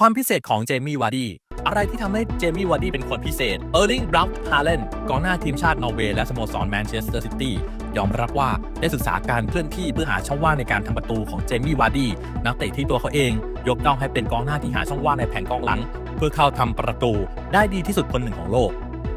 ความพิเศษของเจมี่วาร์ดี้อะไรที่ทำให้เจมี่วาร์ดี้เป็นคนพิเศษ เออร์ลิงบรัฟฮาเลนกองหน้าทีมชาตินอร์เวย์และสโมสรแมนเชสเตอร์ซิตี้ยอมรับว่าได้ศึกษาการเคลื่อนที่เพื่อหาช่องว่างในการทำประตูของเจมี่วาร์ดี้นักเตะที่ตัวเขาเอง ยกย่องให้เป็นกองหน้าที่หาช่องว่างในแผงกองหลัง เพื่อเข้าทำประตูได้ดีที่สุดคนหนึ่งของโลก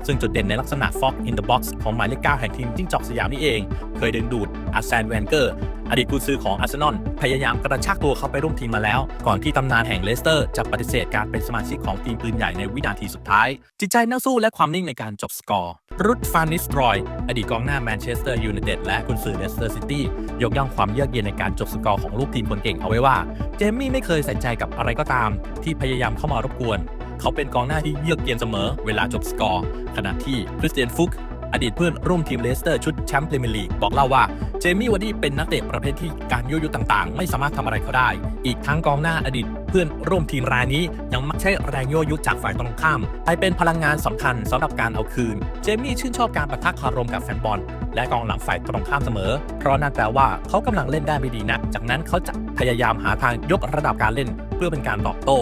ซึ่งจุดเด่นในลักษณะ Fox in the Box ของหมายเลข 9 แห่งทีมจิ้งจอกสยามนี่เอง เคยดึงดูดอาร์แซนแวนเกอร์อดีตกุนซือของอาร์เซนอลพยายามกระชากตัวเขาไปร่วมทีมมาแล้ว ก่อนที่ตำนานแห่งเลสเตอร์จะปฏิเสธการเป็นสมาชิกของทีมปืนใหญ่ในวินาทีสุดท้าย จิตใจนักสู้และความนิ่งในการจบสกอร์รุดฟานิสตรอย อดีตกองหน้าแมนเชสเตอร์ยูไนเต็ดและกุนซือเลสเตอร์ซิตี้ยกย่องความเยือกเย็นในการจบสกอร์ของลูกทีมคนเก่งเอาไว้ว่า เจมี่ไม่เคยใส่ใจกับอะไรก็ตาม ที่พยายามเข้ามารบกวน เขาเป็นกองหน้าที่เยือกเย็นเสมอเวลาจบสกอร์ ขณะที่คริสเตียนฟุกอดีตเพื่อนร่วมทีมเลสเตอร์ชุดแชมป์พรีเมียร์ลีกบอกเล่าว่าเจมี่วาร์ดี้เป็นนักเตะประเภทที่การยั่วยุต่างๆ ไม่สามารถทำอะไรเขาได้ อีกทั้งกองหน้าอดีตเพื่อนร่วมทีมรายนี้ ยังมักใช้แรงยั่วยุจากฝ่ายตรงข้ามไปเป็นพลังงานสำคัญสำหรับการเอาคืน เจมี่ชื่นชอบการประทะคารมกับแฟนบอล และกองหลังฝ่ายตรงข้ามเสมอ เพราะนั่นแปลว่าเขากำลังเล่นได้ไม่ดีนักจากนั้นเขาจะพยายามหาทางยกระดับการเล่น เพื่อเป็นการตอบโต้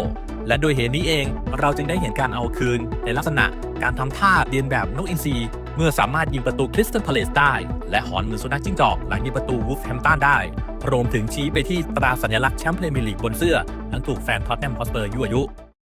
และโดยเหตุนี้เองเราจึงได้เห็นการเอาคืน ในลักษณะการทำท่าเรียนแบบนกอินทรีเมื่อสามารถยิงประตูคริสตัลพาเลสได้ และหอนเหมือนสุนัขจิ้งจอกหลังยิงประตูวูฟแฮมตันได้รวมถึงชี้ไปที่ตราสัญลักษณ์แชมป์พรีเมียร์ลีกบนเสื้อหลังถูกแฟนท็อตแนมฮอสเปอร์ยั่วยุ